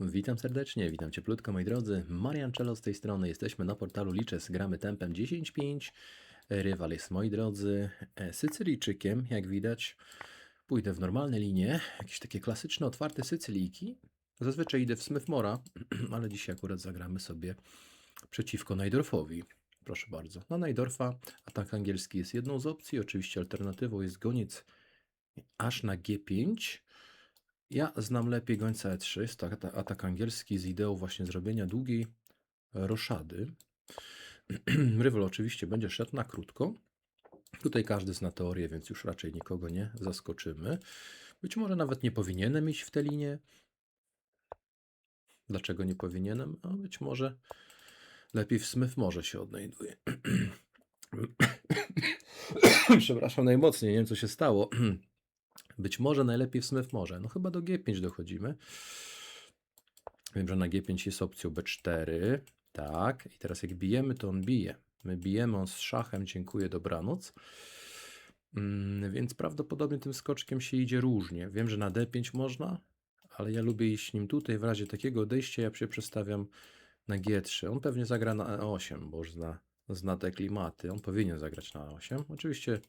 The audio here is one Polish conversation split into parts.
Witam serdecznie, witam cieplutko moi drodzy. Marian Czelo z tej strony. Jesteśmy na portalu Liczes, gramy tempem 10.5. Rywal jest, moi drodzy, e, Sycylijczykiem, jak widać. Pójdę w normalne linie, jakieś takie klasyczne, otwarte Sycylijki. Zazwyczaj idę w Smithmora, ale dzisiaj akurat zagramy sobie przeciwko Najdorfowi. Proszę bardzo. Na Najdorfa atak angielski jest jedną z opcji, oczywiście alternatywą jest goniec aż na G5. Ja znam lepiej gońca E3, jest to atak, angielski z ideą właśnie zrobienia długiej roszady. Rywal oczywiście będzie szedł na krótko. Tutaj każdy zna teorię, więc już raczej nikogo nie zaskoczymy. Być może nawet nie powinienem iść w tę linię. Dlaczego nie powinienem? A być może lepiej w Smith może się odnajduje. Przepraszam najmocniej, nie wiem co się stało. Być może najlepiej w Smith może. No chyba do G5 dochodzimy. Wiem, że na G5 jest opcją B4. Tak. I teraz jak bijemy, to on bije. My bijemy on z szachem. Dziękuję, dobranoc. Mm, więc prawdopodobnie tym skoczkiem się idzie różnie. Wiem, że na D5 można, ale ja lubię iść nim tutaj. W razie takiego odejścia ja się przestawiam na G3. On pewnie zagra na E8, bo już zna, zna te klimaty. On powinien zagrać na E8. Oczywiście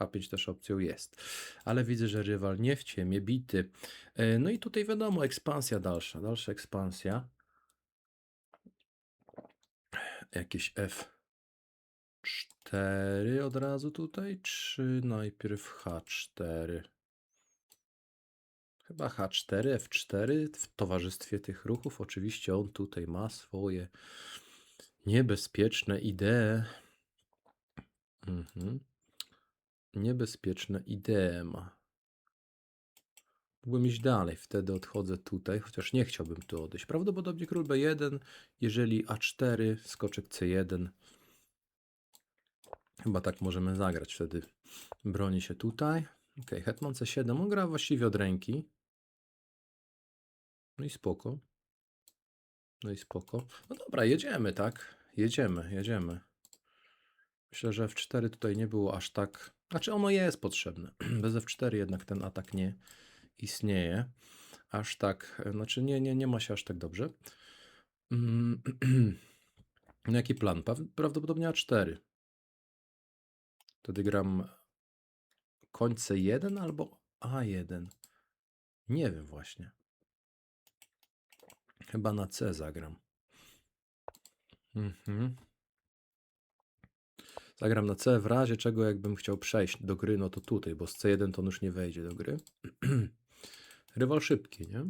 H5 też opcją jest. Ale widzę, że rywal nie w ciemie, bity. E, No i tutaj wiadomo, ekspansja dalsza. Dalsza ekspansja. Jakieś F4 od razu tutaj, czy najpierw H4? Chyba H4, F4 w towarzystwie tych ruchów. Oczywiście on tutaj ma swoje niebezpieczne idee. Mhm niebezpieczne idee ma. Mógłbym iść dalej, wtedy odchodzę tutaj, chociaż nie chciałbym tu odejść. Prawdopodobnie król B1, jeżeli A4, skoczek C1. Chyba tak możemy zagrać, wtedy broni się tutaj. Ok, hetman C7, on gra właściwie od ręki. No i spoko. No i spoko. No dobra, jedziemy, tak? Jedziemy, jedziemy. Myślę, że F4 tutaj nie było aż tak znaczy ono jest potrzebne. Bez F4 jednak ten atak nie istnieje. Aż tak, znaczy nie, nie, nie ma się aż tak dobrze. Mm, no Jaki plan? Prawdopodobnie A4. Wtedy gram końce 1 albo A1. Nie wiem właśnie. Chyba na C zagram. Mhm. Zagram na C w razie czego jakbym chciał przejść do gry, no to tutaj, bo z C1 to on już nie wejdzie do gry. Rywal szybki, nie?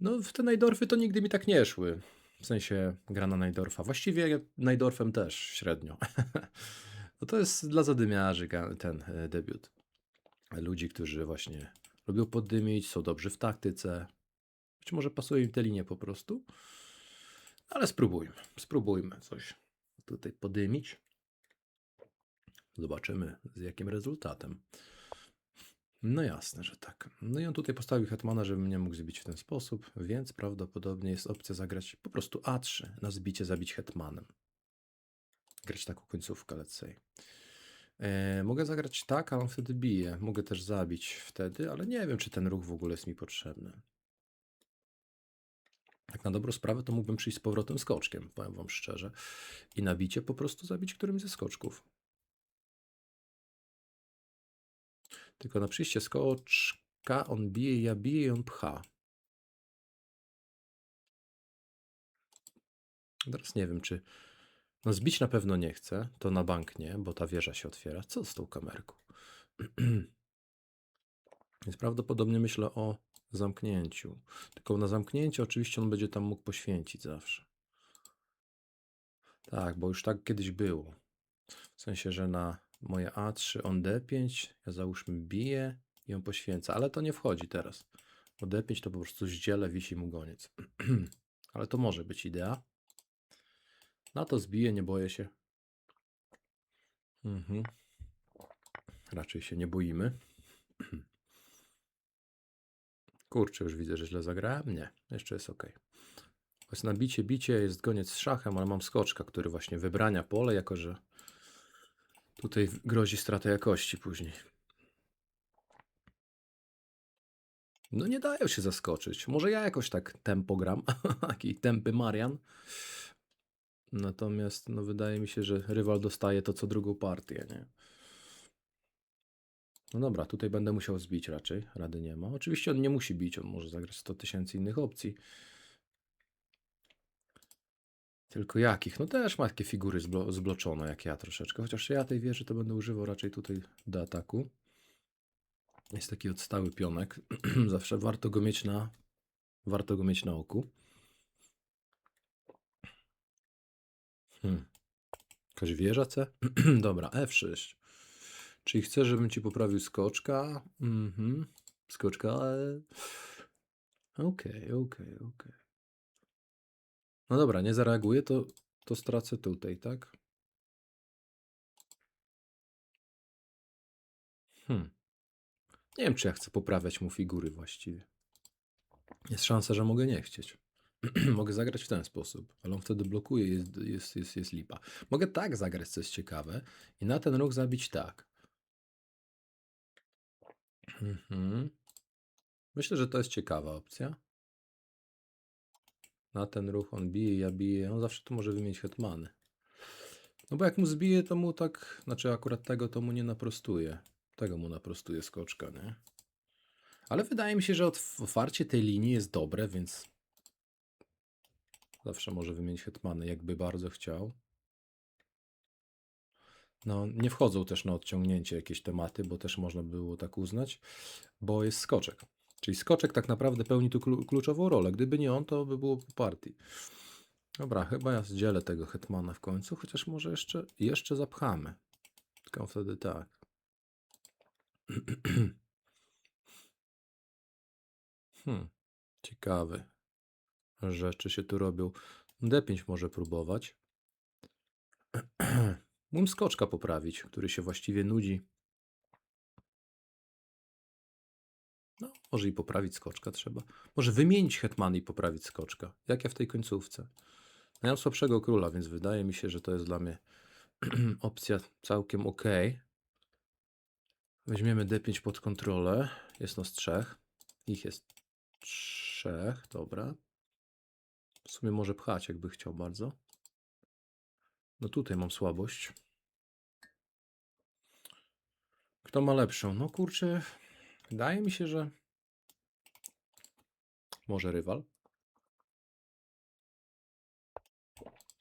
No w te Najdorfy to nigdy mi tak nie szły. W sensie gra na Najdorfa. Właściwie Najdorfem też średnio. no to jest dla zadymiarzy ten e, debiut. Ludzi, którzy właśnie lubią poddymić, są dobrzy w taktyce. Być może pasuje im te linie po prostu. Ale spróbujmy. Spróbujmy coś tutaj podymić. Zobaczymy z jakim rezultatem. No jasne, że tak. No i on tutaj postawił hetmana, żebym nie mógł zbić w ten sposób, więc prawdopodobnie jest opcja zagrać po prostu A3 na zbicie, zabić hetmanem. Grać taką końcówkę, let's say. E, mogę zagrać tak, a on wtedy bije. Mogę też zabić wtedy, ale nie wiem, czy ten ruch w ogóle jest mi potrzebny. Tak na dobrą sprawę to mógłbym przyjść z powrotem skoczkiem, powiem wam szczerze. I na bicie po prostu zabić którymś ze skoczków. Tylko na przyjście skoczka on bije, ja biję i on pcha. Teraz nie wiem, czy... No zbić na pewno nie chcę, to na bank nie, bo ta wieża się otwiera. Co z tą kamerką? Więc prawdopodobnie myślę o zamknięciu. Tylko na zamknięcie oczywiście on będzie tam mógł poświęcić zawsze. Tak, bo już tak kiedyś było. W sensie, że na moje A3, on D5, ja załóżmy biję i on poświęca, ale to nie wchodzi teraz. Bo D5 to po prostu zdziele, wisi mu goniec. ale to może być idea. Na to zbiję, nie boję się. Mhm. Raczej się nie boimy. Kurczę, już widzę, że źle zagrałem. Nie, jeszcze jest ok. Jest na bicie, bicie, jest goniec z szachem, ale mam skoczka, który właśnie wybrania pole, jako że Tutaj grozi strata jakości później. No nie dają się zaskoczyć. Może ja jakoś tak tempo gram, taki tempy Marian. Natomiast no wydaje mi się, że rywal dostaje to co drugą partię, nie? No dobra, tutaj będę musiał zbić raczej, rady nie ma. Oczywiście on nie musi bić, on może zagrać 100 tysięcy innych opcji. Tylko jakich? No też ma takie figury zblo zbloczone jak ja troszeczkę, chociaż ja tej wieży to będę używał raczej tutaj do ataku. Jest taki odstały pionek, zawsze warto go mieć na warto go mieć na oku. Hmm. Jakaś wieża C? Dobra, F6. Czyli chcesz, żebym ci poprawił skoczka? Mhm. Skoczka. e. Okej, okej, okej. No dobra, nie zareaguję, to, to stracę tutaj, tak? Hmm. Nie wiem, czy ja chcę poprawiać mu figury właściwie. Jest szansa, że mogę nie chcieć. mogę zagrać w ten sposób, ale on wtedy blokuje, jest, jest, jest, jest lipa. Mogę tak zagrać, co jest ciekawe, i na ten ruch zabić tak. Mhm. Myślę, że to jest ciekawa opcja. Na ten ruch on bije, ja biję. On zawsze tu może wymienić hetmany. No bo jak mu zbije, to mu tak, znaczy akurat tego to mu nie naprostuje. Tego mu naprostuje skoczka, nie? Ale wydaje mi się, że otw- otwarcie tej linii jest dobre, więc zawsze może wymienić hetmany, jakby bardzo chciał. No, nie wchodzą też na odciągnięcie jakieś tematy, bo też można było tak uznać, bo jest skoczek. Czyli skoczek tak naprawdę pełni tu klu- kluczową rolę. Gdyby nie on, to by było po partii. Dobra, chyba ja zdzielę tego hetmana w końcu, chociaż może jeszcze, jeszcze zapchamy. Tylko wtedy tak. Hmm, ciekawe rzeczy się tu robią. D5 może próbować. Mógłbym skoczka poprawić, który się właściwie nudzi. Może i poprawić skoczka trzeba. Może wymienić hetmany i poprawić skoczka. Jak ja w tej końcówce. No ja mam słabszego króla, więc wydaje mi się, że to jest dla mnie opcja całkiem ok. Weźmiemy D5 pod kontrolę. Jest nas trzech. Ich jest trzech, dobra. W sumie może pchać, jakby chciał bardzo. No tutaj mam słabość. Kto ma lepszą? No kurczę, wydaje mi się, że może rywal.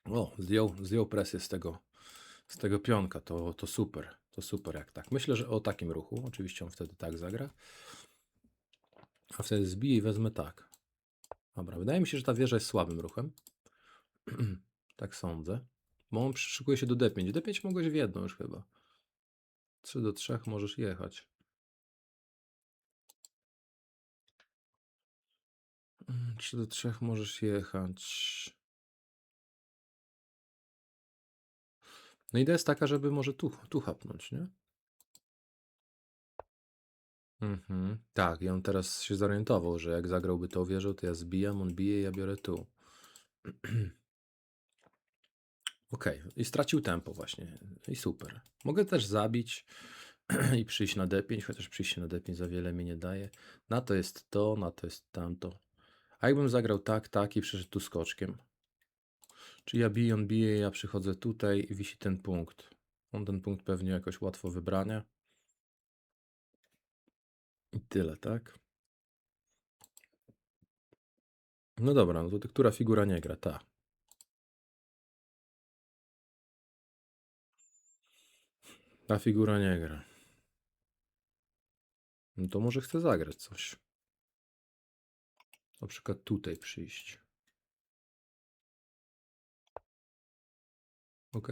O, zdjął, zdjął presję z tego, z tego pionka. To, to super. To super jak tak. Myślę, że o takim ruchu. Oczywiście on wtedy tak zagra. A wtedy zbiję i wezmę tak. Dobra, wydaje mi się, że ta wieża jest słabym ruchem. tak sądzę. Bo on przyszykuje się do D5. D5 mogłeś w jedną już chyba. 3 do 3 możesz jechać. Mm, 3 do 3 możesz jechać. No idea jest taka, żeby może tu, tu chapnąć, nie? Mhm. Tak, i on teraz się zorientował, że jak zagrałby tą wieżą, to ja zbijam, on bije, ja biorę tu. Okej, i stracił tempo właśnie. I super. Mogę też zabić i przyjść na D5, chociaż przyjście na D5 za wiele mi nie daje. Na to jest to, na to jest tamto. A jakbym zagrał tak, tak i przyszedł tu skoczkiem. Czy ja biję, on bije, ja przychodzę tutaj i wisi ten punkt. On ten punkt pewnie jakoś łatwo wybrania. I tyle, tak? No dobra, no to która figura nie gra? Ta. Ta figura nie gra. No to może chcę zagrać coś. Na przykład tutaj przyjść. Ok?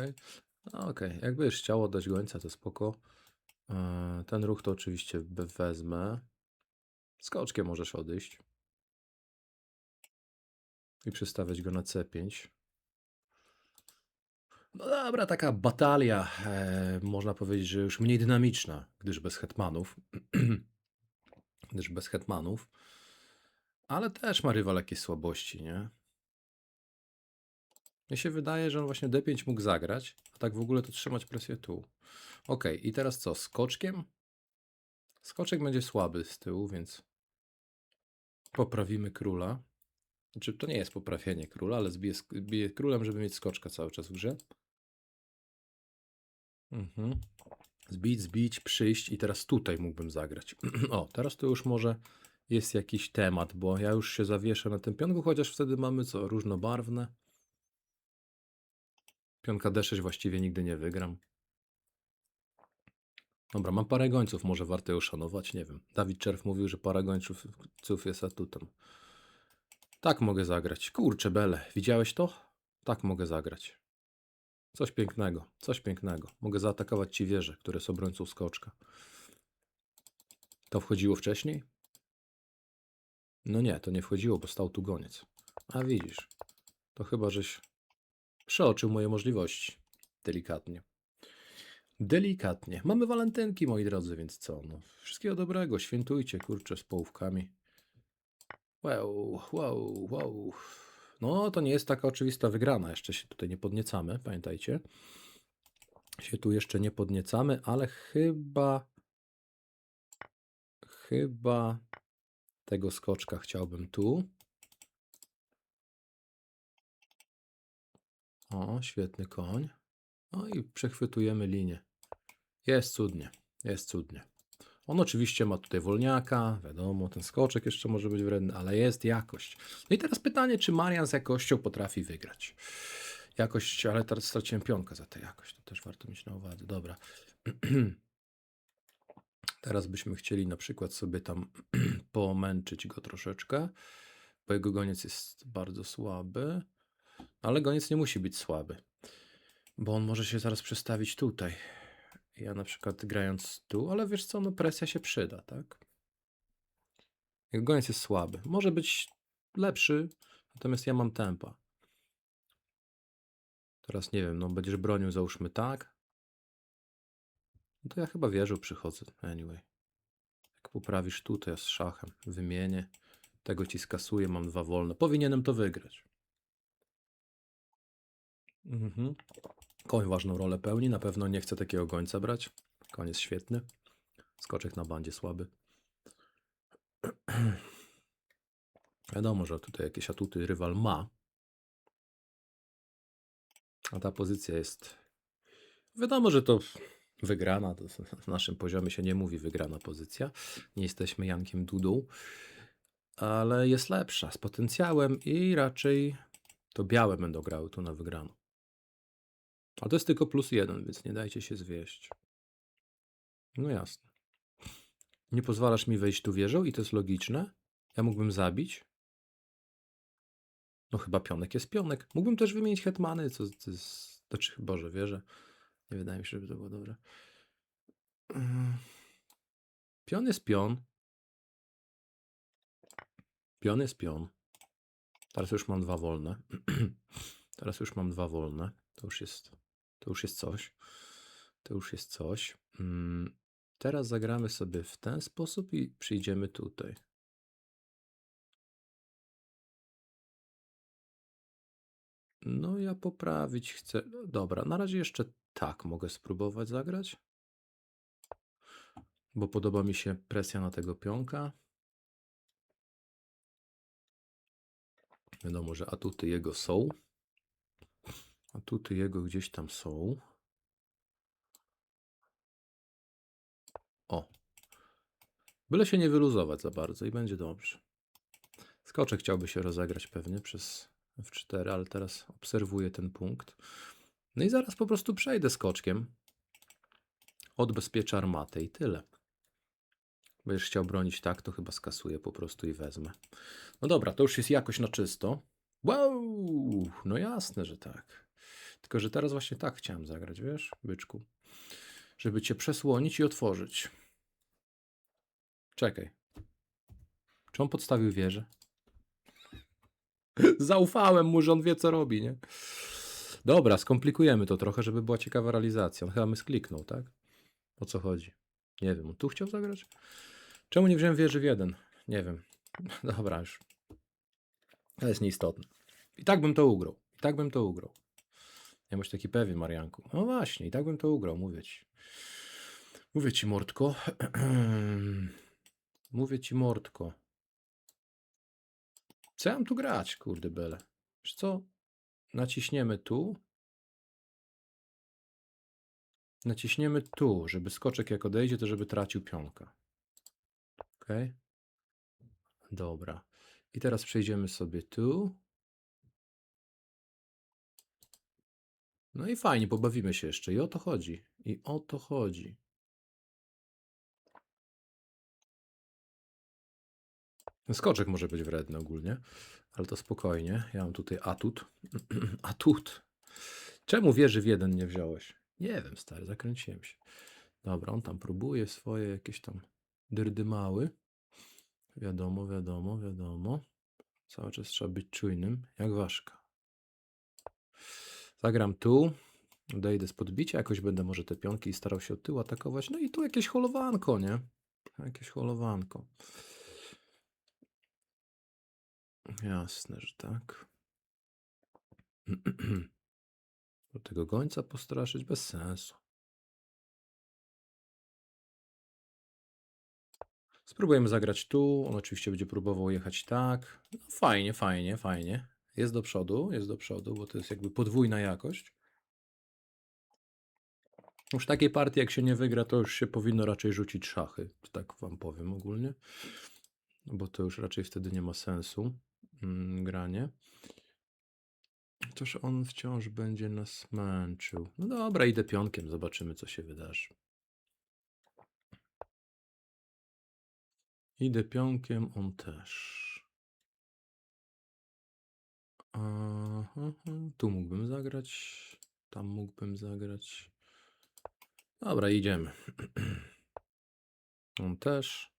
No, Okej, jakby już chciało dać gońca, to spoko. Eee, Ten ruch to oczywiście wezmę. Skoczkiem możesz odejść. I przestawiać go na C5. No dobra, taka batalia, e, można powiedzieć, że już mniej dynamiczna, gdyż bez hetmanów. gdyż bez hetmanów. Ale też ma rywal jakieś słabości, nie? Mi się wydaje, że on właśnie D5 mógł zagrać, a tak w ogóle to trzymać presję tu. Ok, i teraz co? Skoczkiem? Skoczek będzie słaby z tyłu, więc Poprawimy króla. Znaczy, to nie jest poprawienie króla, ale zbiję, sk- biję królem, żeby mieć skoczka cały czas w grze. Mhm. Zbić, zbić, przyjść i teraz tutaj mógłbym zagrać. o, teraz to już może jest jakiś temat, bo ja już się zawieszę na tym pionku, chociaż wtedy mamy co, różnobarwne. Pionka D6 właściwie nigdy nie wygram. Dobra, mam parę gońców, może warto je uszanować, nie wiem. Dawid Czerw mówił, że para gońców ców jest atutem. Tak mogę zagrać. Kurczę, Bele, widziałeś to? Tak mogę zagrać. Coś pięknego, coś pięknego. Mogę zaatakować ci wieże, które są obrońcą skoczka. To wchodziło wcześniej? No nie, to nie wchodziło, bo stał tu goniec. A widzisz, to chyba żeś przeoczył moje możliwości. Delikatnie. Delikatnie. Mamy walentynki, moi drodzy, więc co? No, wszystkiego dobrego. Świętujcie, kurczę, z połówkami. Wow, wow, wow. No, to nie jest taka oczywista wygrana. Jeszcze się tutaj nie podniecamy, pamiętajcie. Się tu jeszcze nie podniecamy, ale chyba. Chyba tego skoczka chciałbym tu. O, świetny koń. No i przechwytujemy linię. Jest cudnie, jest cudnie. On oczywiście ma tutaj wolniaka, wiadomo, ten skoczek jeszcze może być wredny, ale jest jakość. No i teraz pytanie, czy Marian z jakością potrafi wygrać? Jakość, ale teraz straciłem za tę jakość, to też warto mieć na uwadze. Dobra. Teraz byśmy chcieli na przykład sobie tam pomęczyć go troszeczkę, bo jego goniec jest bardzo słaby, ale goniec nie musi być słaby, bo on może się zaraz przestawić tutaj. Ja na przykład grając tu, ale wiesz co, no presja się przyda, tak? Jego goniec jest słaby. Może być lepszy, natomiast ja mam tempa. Teraz nie wiem, no będziesz bronił załóżmy tak. No to ja chyba wieżą przychodzę, anyway. Jak poprawisz tu, to ja z szachem wymienię. Tego ci skasuję, mam dwa wolne. Powinienem to wygrać. Mhm. Koń ważną rolę pełni, na pewno nie chcę takiego gońca brać. Jest świetny. Skoczek na bandzie słaby. Wiadomo, że tutaj jakieś atuty rywal ma. A ta pozycja jest. Wiadomo, że to wygrana. To w naszym poziomie się nie mówi wygrana pozycja. Nie jesteśmy Jankiem Dudą. Ale jest lepsza z potencjałem i raczej to białe będą grały tu na wygraną. A to jest tylko plus jeden, więc nie dajcie się zwieść. No jasne. Nie pozwalasz mi wejść tu wieżą i to jest logiczne. Ja mógłbym zabić. No chyba pionek jest pionek. Mógłbym też wymienić hetmany, co to jest... Znaczy, Boże, wierzę. Nie wydaje mi się, żeby to było dobre. Mm. Pion jest pion. Pion jest pion. Teraz już mam dwa wolne. Teraz już mam dwa wolne. To już jest, to już jest coś. To już jest coś. Mm, Teraz zagramy sobie w ten sposób i przyjdziemy tutaj. No, ja poprawić chcę. No, dobra, na razie jeszcze tak mogę spróbować zagrać. Bo podoba mi się presja na tego pionka. Wiadomo, że atuty jego są. Atuty jego gdzieś tam są. O. Byle się nie wyluzować za bardzo i będzie dobrze. Skoczek chciałby się rozegrać pewnie przez F4, ale teraz obserwuję ten punkt. No i zaraz po prostu przejdę skoczkiem. Odbezpieczę armatę i tyle. Będziesz chciał bronić tak, to chyba skasuję po prostu i wezmę. No dobra, to już jest jakoś na czysto. Wow! No jasne, że tak. Tylko, że teraz właśnie tak chciałem zagrać, wiesz, byczku. Żeby cię przesłonić i otworzyć. Czekaj. Czy on podstawił wieżę? Zaufałem mu, że on wie, co robi, nie? Dobra, skomplikujemy to trochę, żeby była ciekawa realizacja. On chyba my skliknął, tak? O co chodzi? Nie wiem, on tu chciał zagrać? Czemu nie wziąłem wieży w jeden? Nie wiem. Dobra, już. To jest nieistotne. I tak bym to ugrał. I tak bym to ugrał. Nie bądź taki pewien, Marianku. No właśnie, i tak bym to ugrał, mówię ci. Mówię ci, Mordko. mówię ci, Mordko. Co ja mam tu grać, kurde bele? Wiesz co? Naciśniemy tu. Naciśniemy tu, żeby skoczek jak odejdzie, to żeby tracił pionkę. Ok. Dobra. I teraz przejdziemy sobie tu. No i fajnie, pobawimy się jeszcze. I o to chodzi. I o to chodzi. Skoczek może być wredny ogólnie, ale to spokojnie. Ja mam tutaj atut. atut. Czemu wieży w jeden nie wziąłeś? Nie wiem, stary, zakręciłem się. Dobra, on tam próbuje swoje jakieś tam dyrdymały. Wiadomo, wiadomo, wiadomo. Cały czas trzeba być czujnym, jak ważka. Zagram tu. Odejdę z podbicia, jakoś będę może te pionki starał się od tyłu atakować. No i tu jakieś holowanko, nie? Jakieś holowanko. Jasne, że tak. Do tego gońca postraszyć bez sensu. Spróbujemy zagrać tu. On oczywiście będzie próbował jechać tak. No fajnie, fajnie, fajnie. Jest do przodu, jest do przodu, bo to jest jakby podwójna jakość. Już takiej partii, jak się nie wygra, to już się powinno raczej rzucić szachy. Tak wam powiem ogólnie. Bo to już raczej wtedy nie ma sensu granie. Toż on wciąż będzie nas męczył. No dobra, idę pionkiem, zobaczymy, co się wydarzy. Idę pionkiem, on też. Aha, tu mógłbym zagrać, tam mógłbym zagrać. Dobra, idziemy. On też.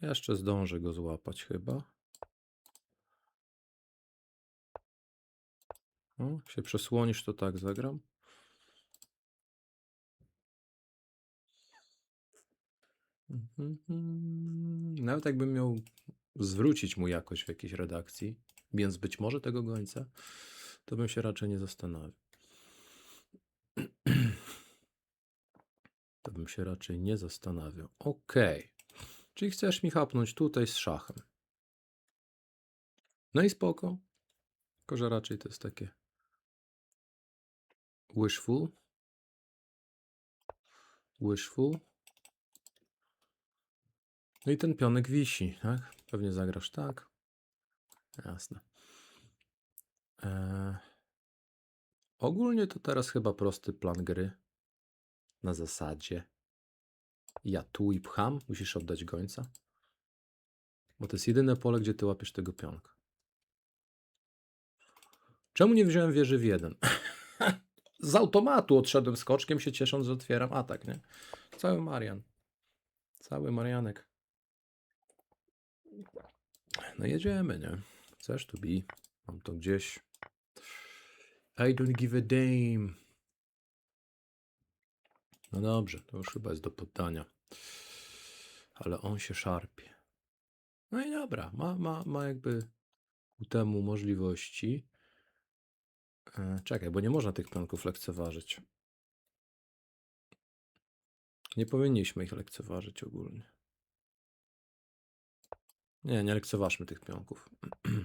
Jeszcze zdążę go złapać chyba. O, jak się przesłonisz, to tak zagram. Mhm. Nawet jakbym miał zwrócić mu jakoś w jakiejś redakcji, więc być może tego gońca, to bym się raczej nie zastanawiał. To bym się raczej nie zastanawiał. Ok. Czyli chcesz mi chapnąć tutaj z szachem. No i spoko. Tylko, że raczej to jest takie wishful. Wishful. No i ten pionek wisi, tak? Pewnie zagrasz tak. Jasne. Eee, ogólnie to teraz chyba prosty plan gry. Na zasadzie. Ja tu i pcham, musisz oddać gońca. Bo to jest jedyne pole, gdzie ty łapiesz tego pionka. Czemu nie wziąłem wieży w jeden? Z automatu odszedłem skoczkiem, się ciesząc, że otwieram atak, nie? Cały Marian. Cały Marianek. No jedziemy, nie? Chcesz to be? Mam to gdzieś. I don't give a damn. No dobrze, to już chyba jest do poddania. Ale on się szarpie. No i dobra, ma, ma, ma jakby ku temu możliwości. E, czekaj, bo nie można tych pionków lekceważyć. Nie powinniśmy ich lekceważyć ogólnie. Nie, nie lekceważmy tych pionków.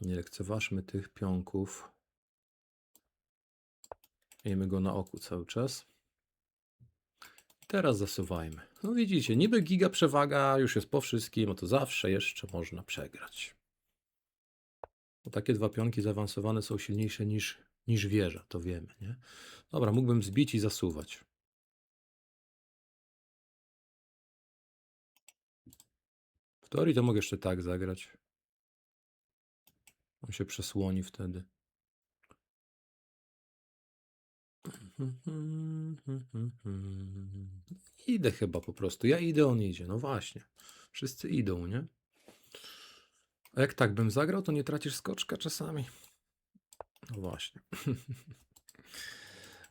nie lekceważmy tych pionków. Miejmy go na oku cały czas. Teraz zasuwajmy. No widzicie, niby giga przewaga już jest po wszystkim, no to zawsze jeszcze można przegrać. Bo takie dwa pionki zaawansowane są silniejsze niż, niż wieża, to wiemy, nie? Dobra, mógłbym zbić i zasuwać. W teorii to mogę jeszcze tak zagrać. On się przesłoni wtedy. Idę chyba po prostu. Ja idę, on idzie. No właśnie. Wszyscy idą, nie? Jak tak bym zagrał, to nie tracisz skoczka czasami. No właśnie.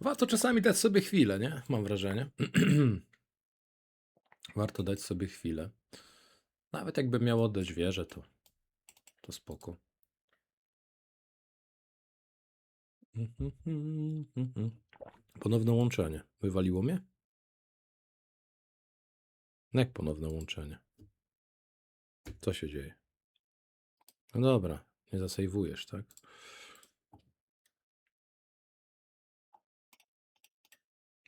Warto czasami dać sobie chwilę, nie? Mam wrażenie. Warto dać sobie chwilę. Nawet jakby miał oddać wieżę, to, to spoko. Ponowne łączenie. Wywaliło mnie? Jak ponowne łączenie? Co się dzieje? No dobra, nie zasejwujesz, tak?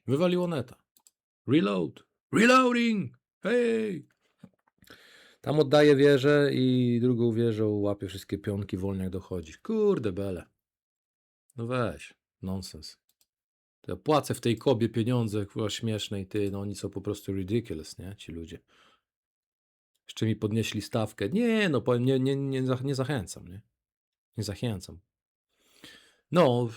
Wywaliło neta. Reload. Reloading! Hej! Tam oddaje wieżę i drugą wieżą łapie wszystkie pionki, wolnie jak dochodzi. Kurde bele. No weź. Nonsens. To ja płacę w tej kobie pieniądze kurwa, śmiesznej, ty, no oni są po prostu ridiculous, nie? Ci ludzie. Jeszcze mi podnieśli stawkę. Nie, no powiem, nie, nie, nie, nie zachęcam, nie? Nie zachęcam. No,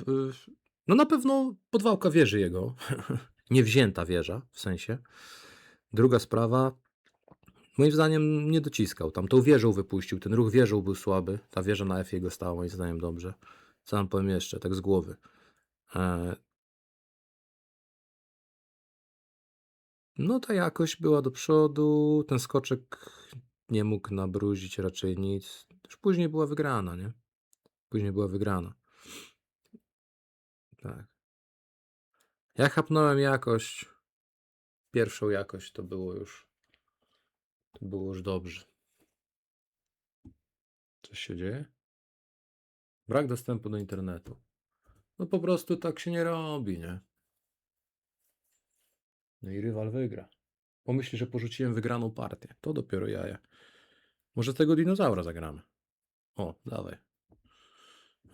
no na pewno podwałka wieży jego. Niewzięta wieża, w sensie. Druga sprawa, moim zdaniem nie dociskał. Tam tą wieżą wypuścił. Ten ruch wieżą był słaby. Ta wieża na F jego stała, moim zdaniem dobrze. Co mam powiem jeszcze, tak z głowy. E, No ta jakość była do przodu, ten skoczek nie mógł nabruzić raczej nic. Już później była wygrana, nie? Później była wygrana. Tak. Ja chapnąłem jakość, pierwszą jakość to było już, to było już dobrze. Coś się dzieje? Brak dostępu do internetu. No po prostu tak się nie robi, nie? No i rywal wygra. Pomyśli, że porzuciłem wygraną partię. To dopiero jaja. Może tego dinozaura zagramy. O, dawaj.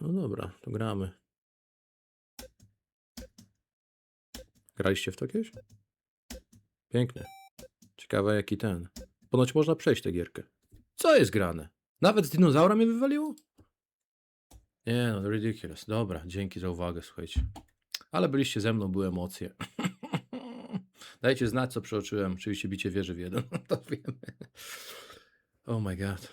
No dobra, to gramy. Graliście w to kiedyś? Piękne. Ciekawe jaki ten. Ponoć można przejść tę gierkę. Co jest grane? Nawet z dinozaura mnie wywaliło? Nie no, ridiculous. Dobra, dzięki za uwagę, słuchajcie. Ale byliście ze mną, były emocje. Dajcie znać, co przeoczyłem. Oczywiście bicie wieży w jeden. To wiemy. Oh my god.